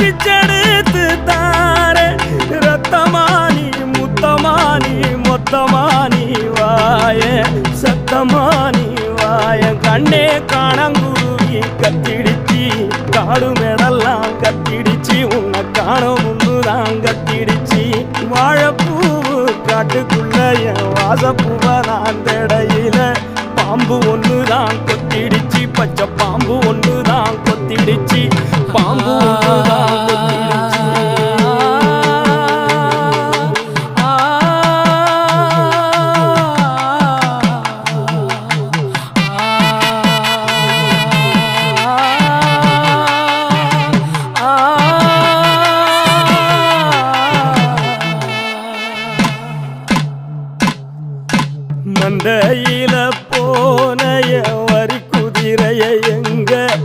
பிச்செடுத்து தார. ரத்தமானி முத்தமானி மொத்தமானி வாய. சத்தமானி வாய கண்ணே காணங்குருவி கத்திடிச்சி. காடு மேடெல்லாம் கத்திடிச்சி உன்னை காணும் முன்னுதான் கத்திடிச்சி. வாழைப்பூவு காட்டுக்குள்ள என் வாசப்பூவ நான் தடையில. பாம்பு ஒன்று தான் கொத்திடிச்சு பச்சை பாம்பு ஒன்று தான் கொத்திடிச்சு. பாம்பு மந்தையில போனைய வரி குதிரைய